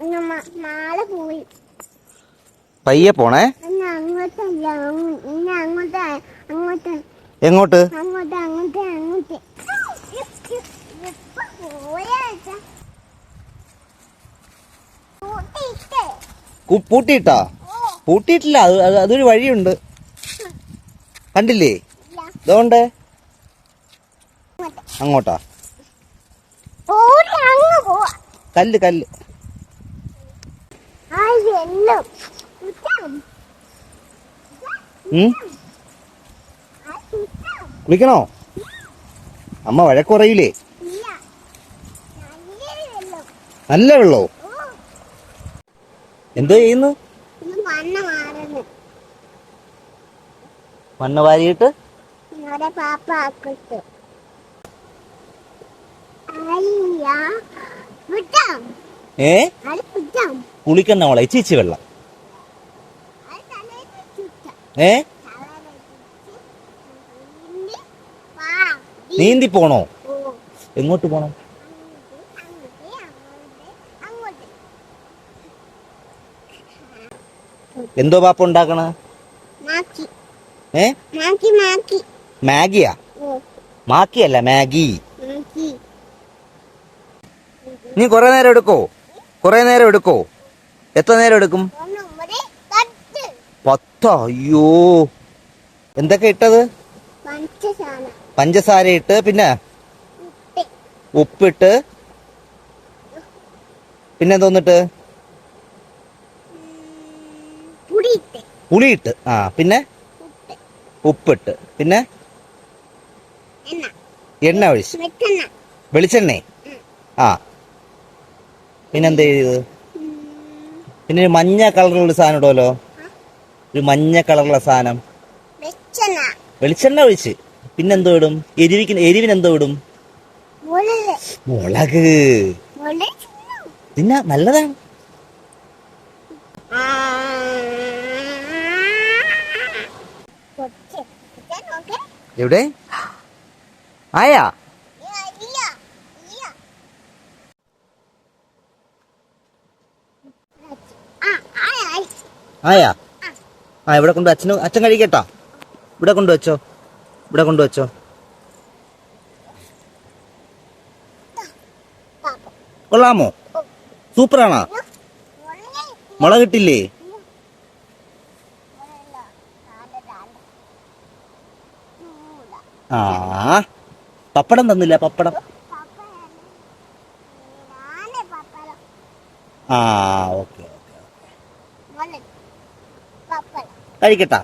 ഇന്ന് മ- നാളെ പോയി. പയ്യെ പോണേ? എങ്ങോട്ട്? പൂട്ടിയിട്ടാ. പൂട്ടിയിട്ടില്ല അത് അത് അതൊരു വഴിയുണ്ട്. കണ്ടില്ലേ? ഇതുകൊണ്ട് അങ്ങോട്ട്. കല്ല് കല്ല്. കുളിക്കണോ? അമ്മ വഴക്കുറയില്ലേ നല്ല വെള്ളം? എന്തോ ചെയ്യുന്നു? മണ്ണ വാരിയിട്ട്? പാപ്പ ഏ? കുളിക്കണ്ട മോളെ ചീച്ചി വെള്ളം. ഏ? നീന്തി പോണോ? എങ്ങോട്ട് പോണം? എന്തോ പാപ്പ ഉണ്ടാക്കണ? ഏ? മാഗിയാ? മാക്കിയല്ല മാഗി. നീ കൊറേ നേരം എടുക്കോ? കുറെ നേരം എടുക്കോ? എത്ര നേരം എടുക്കും? പത്തോ. അയ്യോ. എന്തൊക്കെ ഇട്ടത്? പഞ്ചസാര. ഇട്ട് പിന്നെ? ഉപ്പ്. ഉപ്പിട്ട്. പിന്നെ തോന്നിട്ട് പുളിയിട്ട്. ആ പിന്നെ? ഉപ്പിട്ട്. പിന്നെ? എണ്ണ. ഒഴിച്ച്. വെളിച്ചെണ്ണേ. ആ. പിന്നെന്ത് ചെയ്തത്? പിന്നെ ഒരു മഞ്ഞ കളറുള്ള സാധനം ഇടുമല്ലോ ഒരു മഞ്ഞ കളറുള്ള സാധനം. വെളിച്ചെണ്ണ. ഒഴിച്ച്. പിന്നെന്തോ ഇടും? എരിവിക്ക് എരിവിന് എന്തോ ഇടും? മുളക്. പിന്നെ നല്ലതാണ്. എവിടെ? ആയാ ഇല്ല ഇല്ല ആ ആയി ആയി ആയാ? ആ ഇവിടെ കൊണ്ട് അച്ഛന് അച്ഛൻ കഴിക്കട്ടോ. ഇവിടെ കൊണ്ടുവച്ചോ ഇവിടെ കൊണ്ടുവച്ചോ കൊള്ളാമോ? സൂപ്പറാണോ? മുളക് മുളക് കിട്ടില്ലേ മുളകല്ല താണ്ട താണ്ട ചൂട ആ പപ്പടം തന്നില്ല പപ്പടം. ആ ഓക്കെ മുളക് പപ്പടം കഴിക്കട്ടാ